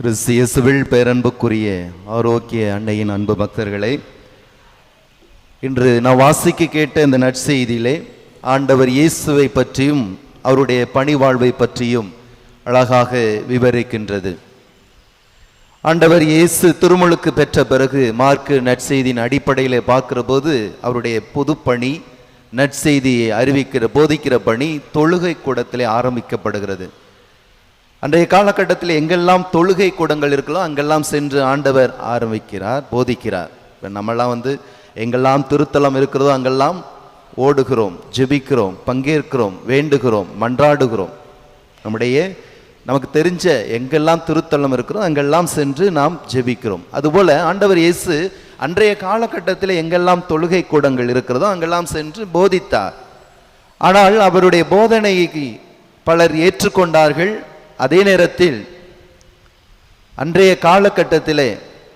கிறிஸ்து இயேசுவில் பேரன்புக்குரிய ஆரோக்கிய அன்னையின் அன்பு பக்தர்களே இன்று நான் வாசிக்க கேட்ட இந்த நற்செய்தியிலே ஆண்டவர் இயேசுவை பற்றியும் அவருடைய பணிவாழ்வை பற்றியும் அழகாக விவரிக்கின்றது. ஆண்டவர் இயேசு திருமுழுக்கு பெற்ற பிறகு மார்க்கு நற்செய்தியின் அடிப்படையில் பார்க்கிற போது அவருடைய பொதுப்பணி நற்செய்தியை அறிவிக்கிற போதிக்கிற பணி தொழுகை கூடத்திலே ஆரம்பிக்கப்படுகிறது. அன்றைய காலகட்டத்தில் எங்கெல்லாம் தொழுகை கூடங்கள் இருக்கலாம் அங்கெல்லாம் சென்று ஆண்டவர் ஆரம்பிக்கிறார் போதிக்கிறார். இப்போ நம்மெல்லாம் வந்து எங்கெல்லாம் திருத்தலம் இருக்கிறதோ அங்கெல்லாம் ஓடுகிறோம் ஜெபிக்கிறோம் பங்கேற்கிறோம் வேண்டுகிறோம் மன்றாடுகிறோம். நம்முடைய நமக்கு தெரிஞ்ச எங்கெல்லாம் திருத்தலம் இருக்கிறோம் அங்கெல்லாம் சென்று நாம் ஜெபிக்கிறோம். அதுபோல ஆண்டவர் இயேசு அன்றைய காலகட்டத்தில் எங்கெல்லாம் தொழுகை கூடங்கள் இருக்கிறதோ அங்கெல்லாம் சென்று போதித்தார். ஆனால் அவருடைய போதனையை பலர் ஏற்றுக்கொண்டார்கள். அதே நேரத்தில் அன்றைய காலகட்டத்திலே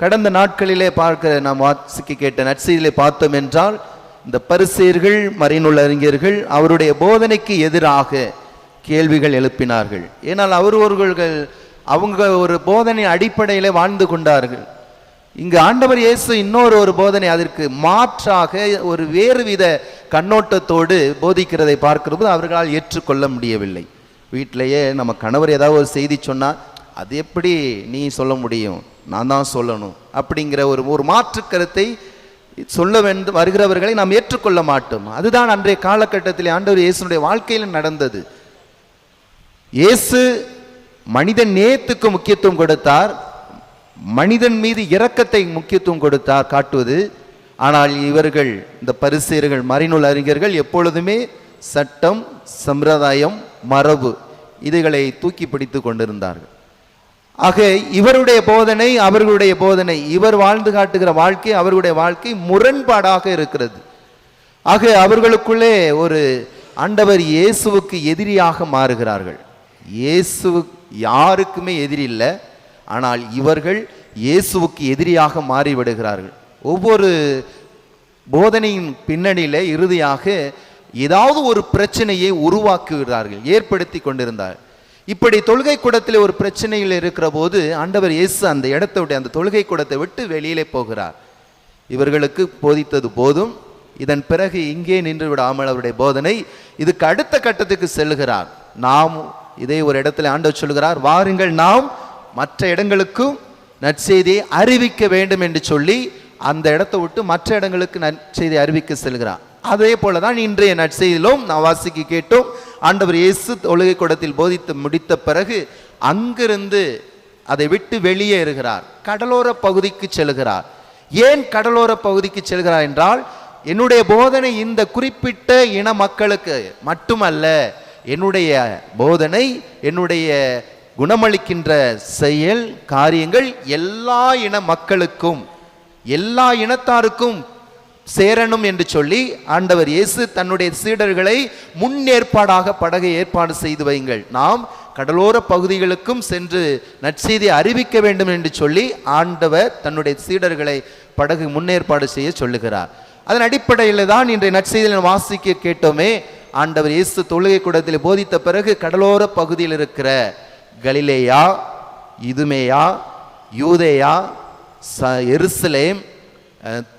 கடந்த நாட்களிலே பார்க்கிற நாம் வாசிக்க கேட்ட நற்செய்தியிலே பார்த்தோம் என்றால் இந்த பரிசீர்கள் மறைநூல் அறிஞர்கள் அவருடைய போதனைக்கு எதிராக கேள்விகள் எழுப்பினார்கள். ஏனால் அவர் ஒருவர்கள் அவங்க ஒரு போதனை அடிப்படையில் வாழ்ந்து கொண்டார்கள். இங்கு ஆண்டவர் இயேசு இன்னொரு ஒரு போதனை அதற்கு மாற்றாக ஒரு வேறு வித கண்ணோட்டத்தோடு போதிக்கிறதை பார்க்கிறபோது அவர்களால் ஏற்றுக்கொள்ள முடியவில்லை. வீட்டிலேயே நம்ம கணவர் ஏதாவது ஒரு செய்தி சொன்னால் அது எப்படி நீ சொல்ல முடியும்? நான் தான் சொல்லணும். அப்படிங்கிற ஒரு ஒரு மாற்று கருத்தை சொல்ல வேண்டும் வருகிறவர்களை நாம் ஏற்றுக்கொள்ள மாட்டோம். அதுதான் அன்றைய காலகட்டத்தில் ஆண்டவர் இயேசுனுடைய வாழ்க்கையில் நடந்தது. இயேசு மனிதன் நேயத்துக்கு முக்கியத்துவம் கொடுத்தார். மனிதன் மீது இரக்கத்தை முக்கியத்துவம் கொடுத்தார் காட்டுவது. ஆனால் இவர்கள் இந்த பரிசீர்கள் மறைநூல் அறிஞர்கள் எப்பொழுதுமே சட்டம் சம்பிரதாயம் மரபு இதுகளை தூக்கி பிடித்து கொண்டிருந்தார்கள். ஆக இவருடைய போதனை அவர்களுடைய போதனை இவர் வாழ்ந்து காட்டுகிற வாழ்க்கை அவர்களுடைய வாழ்க்கை முரண்பாடாக இருக்கிறது. ஆக அவர்களுக்குள்ளே ஒரு ஆண்டவர் இயேசுவுக்கு எதிரியாக மாறுகிறார்கள். இயேசு யாருக்குமே எதிரி இல்லை ஆனால் இவர்கள் இயேசுவுக்கு எதிரியாக மாறிவிடுகிறார்கள். ஒவ்வொரு போதனையின் பின்னணியில் இறுதியாக ஏதாவது ஒரு பிரச்சனையை உருவாக்குகிறார்கள் ஏற்படுத்தி கொண்டிருந்தார். இப்படி தொழுகை கூடத்தில் ஒரு பிரச்சனையில் இருக்கிற போது ஆண்டவர் இயேசு அந்த இடத்தை விட்டு அந்த தொழுகை கூடத்தை விட்டு வெளியிலே போகிறார். இவர்களுக்கு போதித்தது போதும். இதன் பிறகு இங்கே நின்று விடாமல் அவருடைய போதனை இதுக்கு அடுத்த கட்டத்துக்கு செல்கிறார் நாம் இதே ஒரு இடத்துல ஆண்டவர் சொல்கிறார் வாருங்கள் நாம் மற்ற இடங்களுக்கும் நற்செய்தியை அறிவிக்க வேண்டும் என்று சொல்லி அந்த இடத்தை விட்டு மற்ற இடங்களுக்கு நற்செய்தி அறிவிக்க செல்கிறார். அதே போல தான் இன்றைய நற்செய்தியிலும் நான் வாசிக்க கேட்டோம் ஆண்டவர் இயேசு தொழுகை கூடத்தில் போதித்து முடித்த பிறகு அங்கிருந்து அதை விட்டு வெளியே இருக்கிறார் கடலோர பகுதிக்கு செல்கிறார். ஏன் கடலோர பகுதிக்கு செல்கிறார் என்றால் என்னுடைய போதனை இந்த குறிப்பிட்ட இன மக்களுக்கு மட்டுமல்ல என்னுடைய போதனை என்னுடைய குணமளிக்கின்ற செயல் காரியங்கள் எல்லா இன மக்களுக்கும் எல்லா இனத்தாருக்கும் சேரணும் என்று சொல்லி ஆண்டவர் இயேசு தன்னுடைய சீடர்களை முன்னேற்பாடாக படகை ஏற்பாடு செய்து வையுங்கள். நாம் கடலோர பகுதிகளுக்கும் சென்று நற்செய்தியை அறிவிக்க வேண்டும் என்று சொல்லி ஆண்டவர் தன்னுடைய சீடர்களை படகு முன்னேற்பாடு செய்ய சொல்லுகிறார். அதன் அடிப்படையில் தான் இன்றைய நற்செய்தியில் வாசிக்க கேட்டோமே ஆண்டவர் இயேசு தொழுகை கூடத்தில் போதித்த பிறகு கடலோர பகுதியில் இருக்கிற கலிலேயா இதுமேயா யூதேயா ச எருசலேம்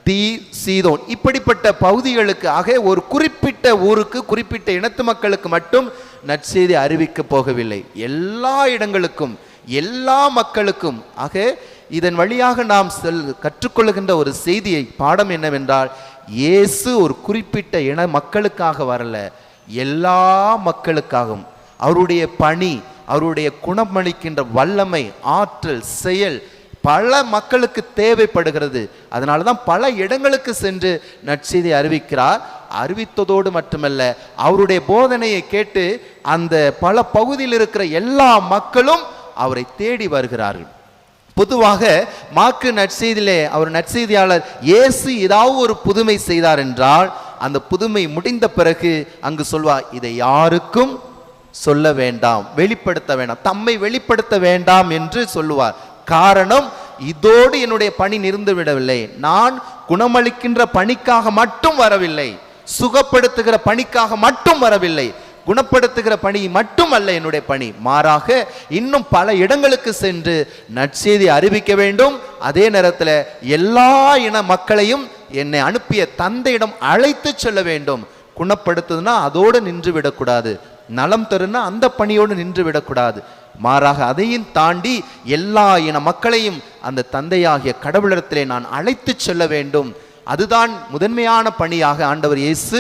தீ சீதோன். இப்படிப்பட்ட பகுதிகளுக்கு ஆக ஒரு குறிப்பிட்ட ஊருக்கு குறிப்பிட்ட இனத்து மக்களுக்கு மட்டும் நற்செய்தி அறிவிக்க போகவில்லை. எல்லா இடங்களுக்கும் எல்லா மக்களுக்கும் ஆக இதன் வழியாக நாம் செல் கற்றுக்கொள்கின்ற ஒரு செய்தியை பாடம் என்னவென்றால் இயேசு ஒரு குறிப்பிட்ட இன மக்களுக்காக வரல. எல்லா மக்களுக்காகவும். அவருடைய பணி அவருடைய குணமளிக்கின்ற வல்லமை ஆற்றல் செயல் பல மக்களுக்கு தேவைப்படுகிறது. அதனால தான் பல இடங்களுக்கு சென்று நற்செய்தி அறிவிக்கிறார். அறிவித்ததோடு மட்டுமல்ல அவருடைய போதனையை கேட்டு அந்த பல பகுதியில் இருக்கிற எல்லா மக்களும் அவரை தேடி வருகிறார்கள். பொதுவாக மாக்கு நற்செய்தியிலே அவர் நற்செய்தியாளர் இயேசு ஏதாவது ஒரு புதுமை செய்தார் என்றால் அந்த புதுமை முடிந்த பிறகு அங்கு சொல்வார் இதை யாருக்கும் சொல்ல வேண்டாம் வெளிப்படுத்த வேண்டாம் தம்மை வெளிப்படுத்த வேண்டாம் என்று சொல்லுவார். காரணம் இதோடு என்னுடைய பணி நிறுந்து விடவில்லை. நான் குணமளிக்கின்ற பணிக்காக மட்டும் வரவில்லை. சுகப்படுத்துகிற பணிக்காக மட்டும் வரவில்லை. குணப்படுத்துகிற பணி மட்டும் அல்ல என்னுடைய பணி. மாறாக இன்னும் பல இடங்களுக்கு சென்று நற்செய்தி அறிவிக்க வேண்டும். அதே நேரத்தில் எல்லா இன மக்களையும் என்னை அனுப்பிய தந்தையிடம் அழைத்து செல்ல வேண்டும். குணப்படுத்துதுன்னா அதோடு நின்று விடக்கூடாது. நலம் தருன்னா அந்த பணியோடு நின்று விடக்கூடாது. மாறாக அதையும் தாண்டி எல்லா இன மக்களையும் அந்த தந்தையாகிய கடவுளிடத்திலே நான் அழைத்து செல்ல வேண்டும். அதுதான் முதன்மையான பணியாக ஆண்டவர் இயேசு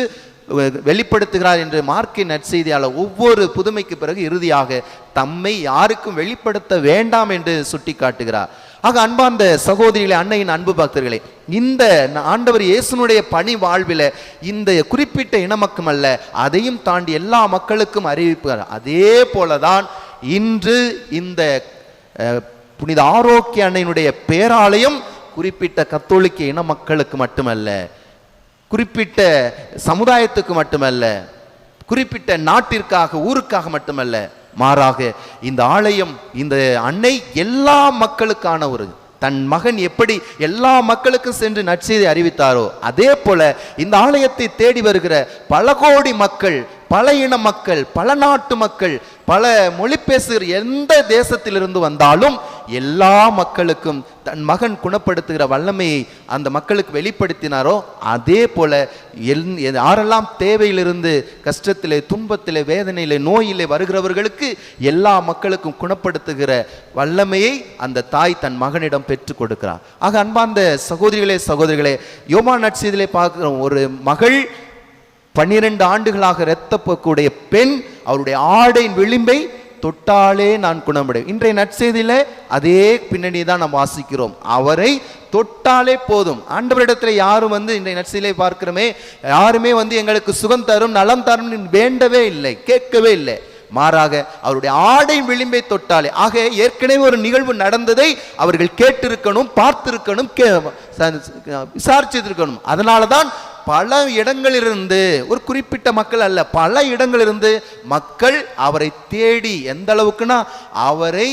வெ- வெளிப்படுத்துகிறார் என்று மார்க்கின் நற்செய்தியாளர் ஒவ்வொரு புதுமைக்கு பிறகு இறுதியாக தம்மை யாருக்கும் வெளிப்படுத்த வேண்டாம் என்று சுட்டி காட்டுகிறார் ஆக அன்பார்ந்த சகோதரிகளே அன்னையின் அன்பு பக்தர்களே இந்த ஆண்டவர் இயேசுனுடைய பணி வாழ்வில் இந்த குறிப்பிட்ட இனமக்கும் அல்ல அதையும் தாண்டி எல்லா மக்களுக்கும் அறிவிப்பார் அதே போலதான் இன்று இந்த புனித ஆரோக்கிய அன்னையினுடைய பேராலயம் குறிப்பிட்ட கத்தோலிக்க இன மக்களுக்கு மட்டுமல்ல குறிப்பிட்ட சமுதாயத்துக்கு மட்டுமல்ல குறிப்பிட்ட நாட்டிற்காக ஊருக்காக மட்டுமல்ல மாறாக இந்த ஆலயம் இந்த அன்னை எல்லா மக்களுக்கான ஒரு தன் மகன் எப்படி எல்லா மக்களுக்கும் சென்று நற்செய்தி அறிவித்தாரோ அதே போல இந்த ஆலயத்தை தேடி வருகிற பல கோடி மக்கள் பல இன மக்கள் பல நாட்டு மக்கள் பல மொழி பேசுகிற எந்த தேசத்திலிருந்து வந்தாலும் எல்லா மக்களுக்கும் தன் மகன் குணப்படுத்துகிற வல்லமையை அந்த மக்களுக்கு வெளிப்படுத்தினாரோ அதே போல எல் யாரெல்லாம் தேவையிலிருந்து கஷ்டத்திலே துன்பத்திலே வேதனையிலே நோயிலே வருகிறவர்களுக்கு எல்லா மக்களுக்கும் குணப்படுத்துகிற வல்லமையை அந்த தாய் தன் மகனிடம் பெற்றுக் கொடுக்கிறார் ஆக அன்பார்ந்த சகோதரிகளே சகோதரிகளே யோமா நட்சத்திலே பார்க்குற ஒரு மகள் பன்னிரண்டு ஆண்டுகளாக இரத்தப்போக்கூடிய பெண் அவருடைய ஆடையின் விளிம்பை தொட்டாலே நான் குணமடைவேன். இன்றைய நற்செய்தியில் அதே பின்னணி தான் நாம் வாசிக்கிறோம். அவரை தொட்டாலே போதும். ஆண்டவரிடத்தில் யாரும் வந்து இன்றைய நற்செய்தியை பார்க்கிறோமே யாருமே வந்து எங்களுக்கு சுகம் தரும் நலம் தரும் வேண்டவே இல்லை கேட்கவே இல்லை. மாறாக அவருடைய ஆடை விளிம்பை தொட்டாலே ஆக ஏற்கனவே ஒரு நிகழ்வு நடந்ததை அவர்கள் கேட்டிருக்கணும் பார்த்திருக்கணும் கே- விசாரிச்சிருக்கணும். அதனால தான் பல இடங்களிலிருந்து ஒரு குறிப்பிட்ட மக்கள் அல்ல பல இடங்களிலிருந்து மக்கள் அவரை தேடி எந்த அளவுக்குன்னா அவரை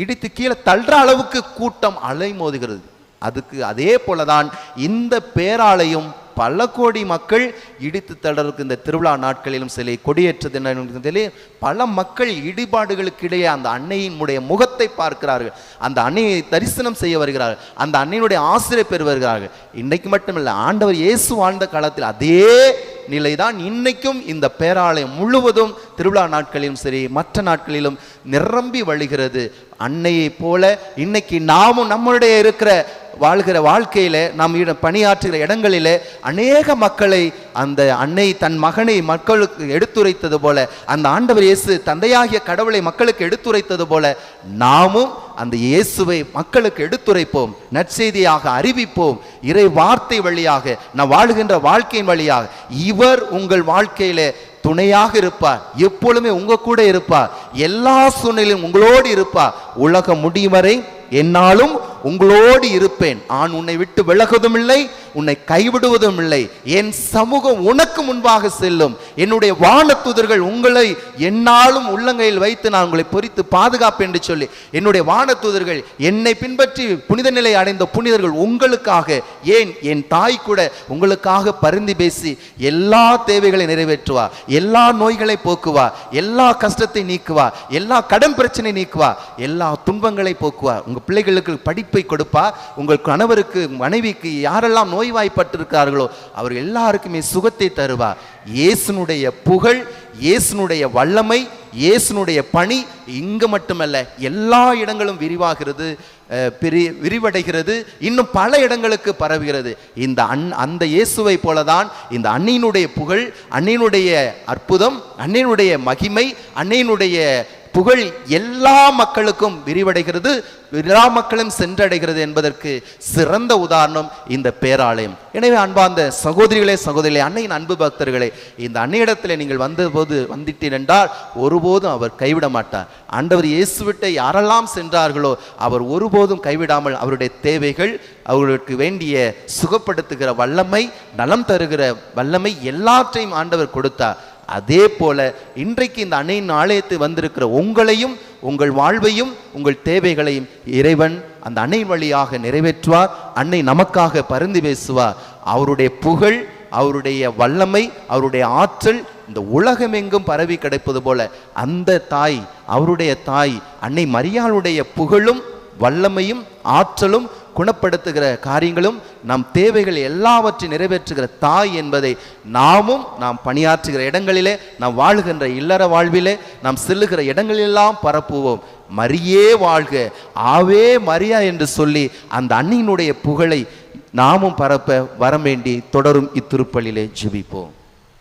இடித்து கீழே தள்ளுற அளவுக்கு கூட்டம் அலைமோதுகிறது. அதுக்கு அதே போலதான் இந்த பேராலையும் பல கோடி மக்கள் இடித்து தடருக்கு இந்த திருவிழா நாட்களிலும் சரி கொடியேற்றது என்ன பல மக்கள் இடிபாடுகளுக்கு இடையே அந்த அன்னையினுடைய முகத்தை பார்க்கிறார்கள். அந்த அன்னையை தரிசனம் செய்ய வருகிறார்கள். அந்த அன்னையினுடைய ஆசிரியர் பெறு வருகிறார்கள். இன்னைக்கு மட்டுமில்லை ஆண்டவர் இயேசு வாழ்ந்த காலத்தில் அதே நிலைதான் இன்னைக்கும் இந்த பேராலயம் முழுவதும் திருவிழா நாட்களிலும் சரி மற்ற நாட்களிலும் நிரம்பி வழிகிறது. அன்னையைப் போல இன்னைக்கு நாமும் நம்மளுடைய இருக்கிற வாழ்கிற வாழ்க்கையில நாம் பணியாற்றுகிற இடங்களிலே அநேக மக்களை அந்த அன்னை தன் மகனை மக்களுக்கு எடுத்துரைத்தது போல அந்த ஆண்டவர் இயேசு தந்தையாகிய கடவுளை மக்களுக்கு எடுத்துரைத்தது போல நாமும் அந்த இயேசுவை மக்களுக்கு எடுத்துரைப்போம் நற்செய்தியாக அறிவிப்போம் இறை வார்த்தை வழியாக நான் வாழுகின்ற வாழ்க்கையின் வழியாக. இவர் உங்கள் வாழ்க்கையில துணையாக இருப்பார் எப்பொழுதுமே உங்க கூட இருப்பார் எல்லா சூழ்நிலையும் உங்களோடு இருப்பார். உலகம் முடியும் வரை என்னாலும் உங்களோடு இருப்பேன். நான் உன்னை விட்டு விலகுவதும் இல்லை உன்னை கைவிடுவதும் இல்லை. என் சமூகம் உனக்கு முன்பாக செல்லும். என்னுடைய வானத்துதர்கள் உங்களை என்னாலும் உள்ளங்கையில் வைத்து நான் உங்களை பொறித்து பாதுகாப்பேன் என்று சொல்லி என்னுடைய வானத்துதர்கள் என்னை பின்பற்றி புனித நிலை அடைந்த புனிதர்கள் உங்களுக்காக ஏன் என் தாய் கூட உங்களுக்காக பரிந்து பேசி எல்லா தேவைகளை நிறைவேற்றுவா எல்லா நோய்களை போக்குவா எல்லா கஷ்டத்தை நீக்குவா எல்லா கடன் பிரச்சனை நீக்குவா எல்லா துன்பங்களை போக்குவா. உங்கள் பிள்ளைகளுக்கு படிப்பை கொடுப்பா. உங்கள் கணவருக்கு மனைவிக்கு யாரெல்லாம் நோய்வாய்ப்பட்டிருக்கார்களோ அவர் எல்லாருக்குமே சுகத்தை தருவா. இயேசுனுடைய புகழ் இயேசுனுடைய வல்லமை இயேசுனுடைய பணி இங்கே மட்டுமல்ல எல்லா இடங்களும் விரிவாகிறது அஹ், விரிவடைகிறது இன்னும் பல இடங்களுக்கு பரவுகிறது. இந்த அன் அந்த இயேசுவை போலதான் இந்த அன்னையினுடைய புகழ் அன்னையினுடைய அற்புதம் அன்னையினுடைய மகிமை அன்னையினுடைய புகழ் எல்லா மக்களுக்கும் விரிவடைகிறது எல்லா மக்களும் சென்றடைகிறது என்பதற்கு சிறந்த உதாரணம் இந்த பேராலயம். எனவே அன்பார்ந்த சகோதரிகளே சகோதரிகளே அன்னையின் அன்பு பக்தர்களே இந்த அன்னையிடத்தில் நீங்கள் வந்தபோது வந்துட்டீர் என்றால் ஒருபோதும் அவர் கைவிட மாட்டார். ஆண்டவர் இயேசுவிட்ட யாரெல்லாம் சென்றார்களோ அவர் ஒருபோதும் கைவிடாமல் அவருடைய தேவைகள் அவர்களுக்கு வேண்டிய சுகப்படுத்துகிற வல்லமை நலம் தருகிற வல்லமை எல்லாற்றையும் ஆண்டவர் கொடுத்தார். அதே போல இன்றைக்கு இந்த அன்னையின் ஆலயத்து வந்திருக்கிற உங்களையும் உங்கள் வாழ்வையும் உங்கள் தேவைகளையும் இறைவன் அந்த அணை வழியாக நிறைவேற்றுவார் அன்னை நமக்காக பருந்து பேசுவார். அவருடைய புகழ் அவருடைய வல்லமை அவருடைய ஆற்றல் இந்த உலகமெங்கும் பரவி கிடைப்பது போல அந்த தாய் அவருடைய தாய் அன்னை மரியாளுடைய புகழும் வல்லமையும் ஆற்றலும் குணப்படுத்துகிற காரியங்களும் நம் தேவைகள் எல்லாவற்றையும் நிறைவேற்றுகிற தாய் என்பதை நாமும் நாம் பணியாற்றுகிற இடங்களிலே நாம் வாழுகின்ற இல்லற வாழ்விலே நாம் செல்லுகிற இடங்களெல்லாம் பரப்புவோம். மரியே வாழ்க. ஆவே மரியா என்று சொல்லி அந்த அண்ணியினுடைய புகழை நாமும் பரப்ப வரவேண்டி தொடரும் இத்திருப்பலிலே ஜெபிப்போம்.